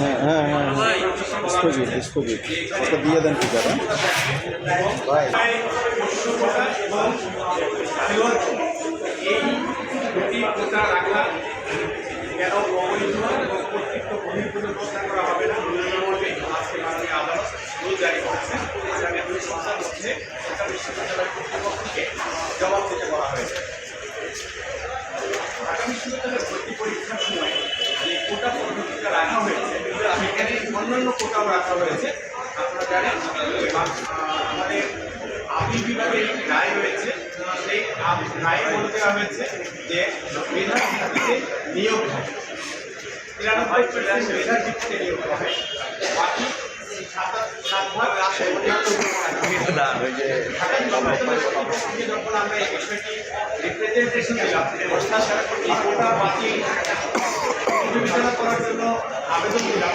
হ্যাঁ হ্যাঁ হ্যাঁ হ্যাঁ স্থগিত স্থগিত ওটা দিয়ে দেন ভাই করা হবে না আজকে আদালত জারি করেছেন আগামী দুই সপ্তাহের মধ্যে অন্যান্য কোটাও রাখা হয়েছে? আপনারা জানেন আমাদের আপিল বিভাগের একটি রায় রয়েছে। সেই রায়ে বলে দেওয়া হয়েছে যে মেধার ভিত্তিতে নিয়োগ হয়। তিরানব্বই পার্সেন্ট মেধার ভিত্তিতে নিয়োগ হয়। বাকি করার জন্য আবেদন দিলাম।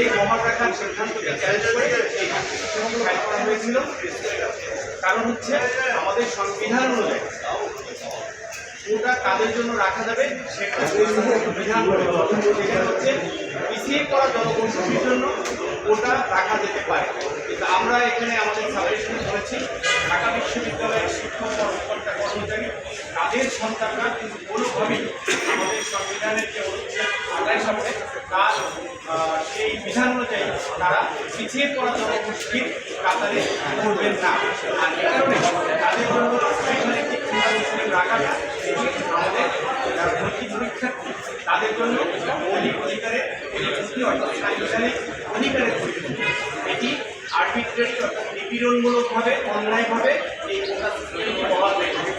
এই ফাইল করা হয়েছিল। কারণ হচ্ছে আমাদের সংবিধান অনুযায়ী কোটা কাদের জন্য রাখা যাবে সেটা হচ্ছে জন্য কোটা রাখা যেতে পারে। কিন্তু আমরা এখানে আমাদের সাজেশন করেছি, ঢাকা বিশ্ববিদ্যালয়ের শিক্ষক কর্মকর্তা কর্মচারী, তাদের সন্তানরা কোনোভাবেই আমাদের সংবিধানের যে অনুচ্ছেদ তার সেই বিধান অনুযায়ী তারা পিছিয়ে পড়া জনগোষ্ঠীর কাতারে করবেন না। আর এ কারণে তাদের জন্য এখানে একটি মুসলিম রাখাটা এটি আমাদের যারা ভর্তি পরীক্ষার্থী তাদের জন্য মৌলিক এটি আর্বিট্রারি অর্থাৎ নিপীড়নমূলকভাবে অন্যায়ভাবে এই রেখে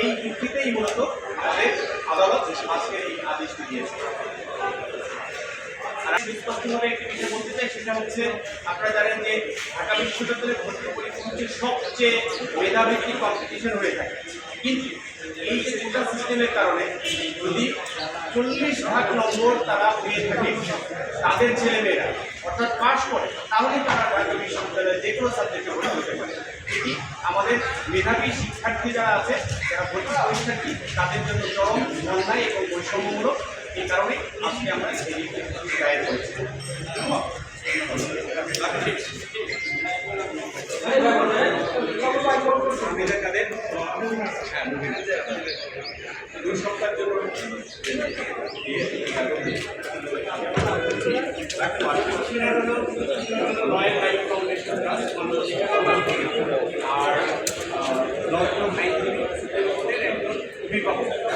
এই ভিত্তিতেই মূলত আমাদের আদালত আজকে এই আদেশটি দিয়েছে আর আমি স্পষ্টভাবে একটি বিষয় বলতে চাই সেটা হচ্ছে আপনারা জানেন যে ঢাকা বিশ্ববিদ্যালয়ের ভর্তি পরীক্ষা হচ্ছে সবচেয়ে মেধাভিত্তিক কম্পিটিশন হয়ে থাকে কিন্তু এই যে কোটা সিস্টেমের কারণে যদি চল্লিশ ভাগ নম্বর তারা পেয়ে থাকে তাদের ছেলেমেয়েরা, অর্থাৎ পাশ করে, তাহলে তারা ঢাকা বিশ্ববিদ্যালয়ে যে কোনো সাবজেক্টে ভর্তি হতে পারে। এটি আমাদের মেধাবী শিক্ষার্থী যারা আছে, যারা ভর্তি পরীক্ষার্থী, তাদের জন্য চরম অন্যায় এবং বৈষম্যমূলক। এই কারণে আজকে আমরা এই দায়ের করেছি দুই ট্রাস্ট আর লন্ডন আইনজীবী একজন অভিভাবক